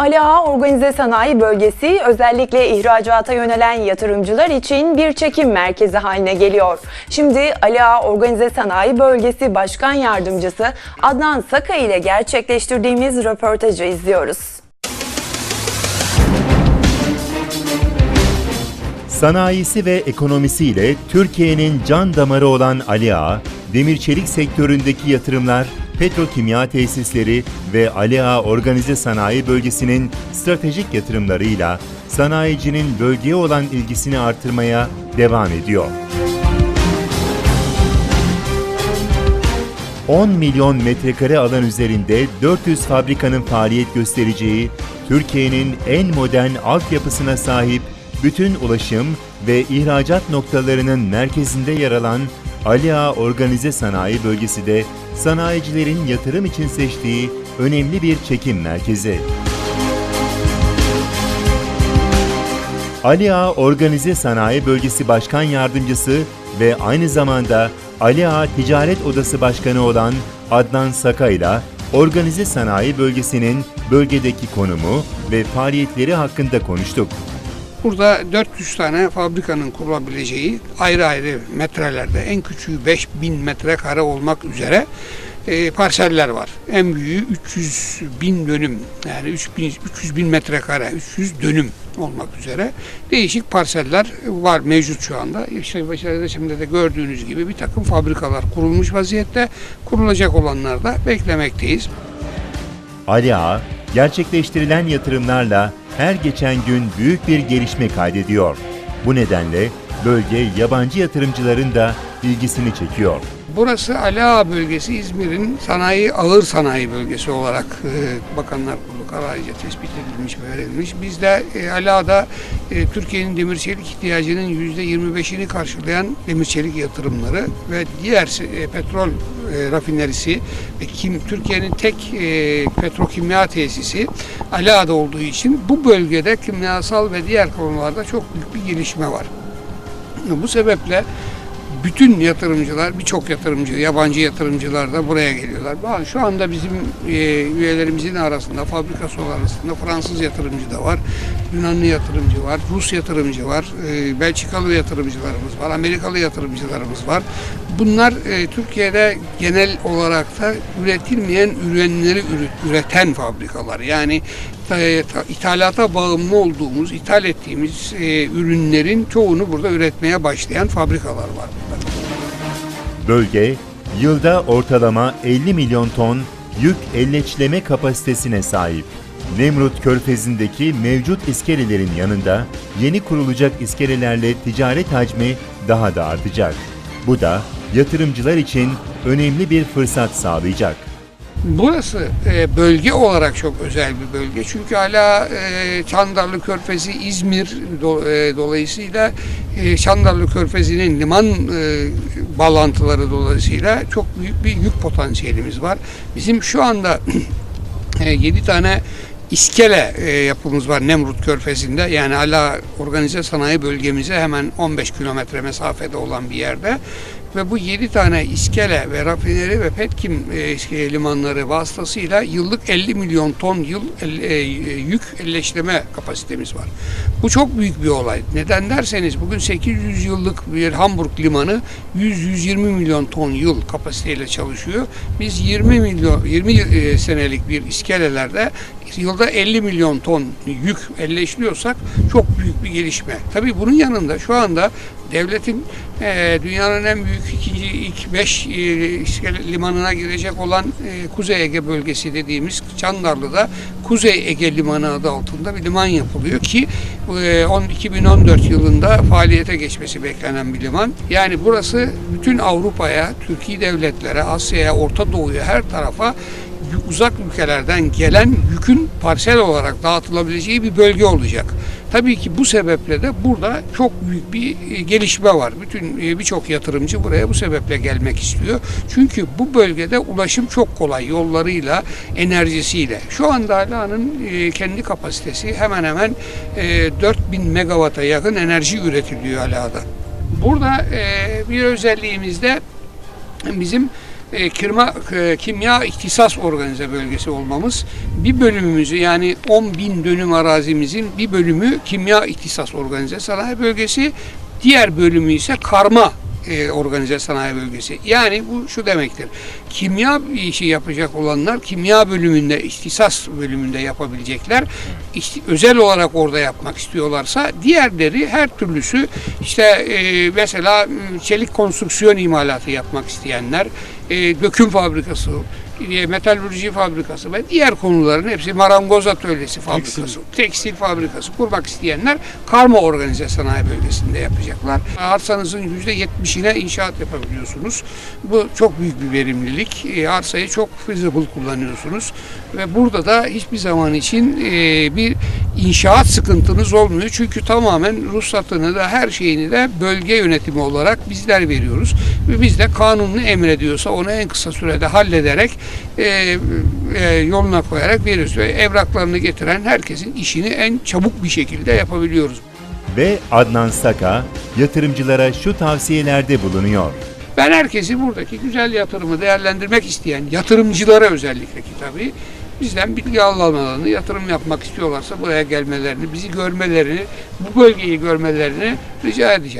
Ali Ağa Organize Sanayi Bölgesi özellikle ihracata yönelen yatırımcılar için bir çekim merkezi haline geliyor. Şimdi Ali Ağa Organize Sanayi Bölgesi Başkan Yardımcısı Adnan Saka ile gerçekleştirdiğimiz röportajı izliyoruz. Sanayisi ve ekonomisiyle Türkiye'nin can damarı olan Ali Ağa, demir çelik sektöründeki yatırımlar, petrokimya tesisleri ve Ali Ağa Organize Sanayi Bölgesi'nin stratejik yatırımlarıyla sanayicinin bölgeye olan ilgisini artırmaya devam ediyor. 10 milyon metrekare alan üzerinde 400 fabrikanın faaliyet göstereceği, Türkiye'nin en modern altyapısına sahip bütün ulaşım ve ihracat noktalarının merkezinde yer alan Ali Ağa Organize Sanayi Bölgesi de sanayicilerin yatırım için seçtiği önemli bir çekim merkezi. Ali Ağa Organize Sanayi Bölgesi Başkan Yardımcısı ve aynı zamanda Ali Ağa Ticaret Odası Başkanı olan Adnan Saka ile Organize Sanayi Bölgesi'nin bölgedeki konumu ve faaliyetleri hakkında konuştuk. Burada 400 tane fabrikanın kurulabileceği ayrı ayrı metrelerde en küçüğü 5000 metrekare olmak üzere e, parseller var. En büyüğü 300 bin dönüm yani 3000, 300 bin metrekare 300 dönüm olmak üzere değişik parseller var mevcut şu anda. İşte başarıda şimdi de gördüğünüz gibi bir takım fabrikalar kurulmuş vaziyette. Kurulacak olanlar da beklemekteyiz. Ali Ağa, gerçekleştirilen yatırımlarla her geçen gün büyük bir gelişme kaydediyor. Bu nedenle bölge yabancı yatırımcıların da ilgisini çekiyor. Burası Ali Ağa bölgesi İzmir'in sanayi ağır sanayi bölgesi olarak e, Bakanlar Kurulu kararıyla tespit edilmiş ve verilmiş. Biz de e, Ali Ağa'da e, Türkiye'nin demir çelik ihtiyacının yüzde 25'ini karşılayan demir çelik yatırımları ve diğer e, petrol e, rafinerisi ve kim Türkiye'nin tek e, petrokimya tesisi Ali Ağa'da olduğu için bu bölgede kimyasal ve diğer konularda çok büyük bir gelişme var. Bu sebeple bütün yatırımcılar, birçok yatırımcı, yabancı yatırımcılar da buraya geliyorlar. Şu anda bizim e, üyelerimizin arasında, fabrikası arasında Fransız yatırımcı da var, Yunanlı yatırımcı var, Rus yatırımcı var, e, Belçikalı yatırımcılarımız var, Amerikalı yatırımcılarımız var. Bunlar e, Türkiye'de genel olarak da üretilmeyen ürünleri üret- üreten fabrikalar. Yani ta- ithalata bağımlı olduğumuz, ithal ettiğimiz ürünlerin çoğunu burada üretmeye başlayan fabrikalar var. Bölge, yılda ortalama 50 milyon ton yük elleçleme kapasitesine sahip. Nemrut Körfezi'ndeki mevcut iskelelerin yanında yeni kurulacak iskelelerle ticaret hacmi daha da artacak. Bu da yatırımcılar için önemli bir fırsat sağlayacak. Burası e, bölge olarak çok özel bir bölge. Çünkü hala e, Çandarlı Körfezi İzmir do- e, dolayısıyla e, Çandarlı Körfezi'nin liman e, bağlantıları dolayısıyla çok büyük bir yük potansiyelimiz var. Bizim şu anda 7 tane iskele e, yapımız var Nemrut Körfezi'nde. Yani hala organize sanayi bölgemize hemen 15 kilometre mesafede olan bir yerde. Ve bu 7 tane iskele ve rafineri ve petkim e, limanları vasıtasıyla yıllık 50 milyon ton yıl e, yük elleştirme kapasitemiz var. Bu çok büyük bir olay. Neden derseniz bugün 800 yıllık bir Hamburg limanı 100-120 milyon ton yıl kapasiteyle çalışıyor. Biz 20 milyon 20 e, senelik bir iskelelerde yılda 50 milyon ton yük elleştiriyorsak çok büyük bir gelişme. Tabii bunun yanında şu anda devletin e, dünyanın en büyük ikinci ilk 5 limanına girecek olan e, Kuzey Ege bölgesi dediğimiz Çandarlı'da Kuzey Ege Limanı adı altında bir liman yapılıyor ki e, on- 2014 yılında faaliyete geçmesi beklenen bir liman. Yani burası bütün Avrupa'ya, Türkiye devletlere, Asya'ya, Orta Doğu'ya her tarafa uzak ülkelerden gelen yükün parsel olarak dağıtılabileceği bir bölge olacak. Tabii ki bu sebeple de burada çok büyük bir e, gelişme var. Bütün e, birçok yatırımcı buraya bu sebeple gelmek istiyor. Çünkü bu bölgede ulaşım çok kolay yollarıyla, enerjisiyle. Şu anda Ala'nın e, kendi kapasitesi hemen hemen e, 4000 megawata yakın enerji üretiliyor Ala'da. Burada bir özelliğimiz de bizim e, kirma, e, kimya ihtisas organize bölgesi olmamız. Bir bölümümüzü yani 10 bin dönüm arazimizin bir bölümü kimya ihtisas organize sanayi bölgesi, diğer bölümü ise karma e, organize sanayi bölgesi. Yani bu şu demektir. Kimya işi yapacak olanlar kimya bölümünde, ihtisas bölümünde yapabilecekler. İşte özel olarak orada yapmak istiyorlarsa diğerleri her türlüsü işte e, mesela m, çelik konstrüksiyon imalatı yapmak isteyenler, e, döküm fabrikası, metalürji fabrikası ve diğer konuların hepsi marangoz atölyesi fabrikası, tekstil, fabrikası kurmak isteyenler karma organize sanayi bölgesinde yapacaklar. Arsanızın %70'ine inşaat yapabiliyorsunuz. Bu çok büyük bir verimlilik. E, arsayı çok feasible kullanıyorsunuz ve burada da hiçbir zaman için e, bir inşaat sıkıntınız olmuyor. Çünkü tamamen ruhsatını da her şeyini de bölge yönetimi olarak bizler veriyoruz. Ve biz de kanun ne emrediyorsa onu en kısa sürede hallederek e, e, yoluna koyarak veriyoruz. Ve evraklarını getiren herkesin işini en çabuk bir şekilde yapabiliyoruz. Ve Adnan Saka yatırımcılara şu tavsiyelerde bulunuyor. Ben herkesi buradaki güzel yatırımı değerlendirmek isteyen yatırımcılara özellikle ki tabii bizden bilgi almalarını, yatırım yapmak istiyorlarsa buraya gelmelerini, bizi görmelerini, bu bölgeyi görmelerini rica edeceğim.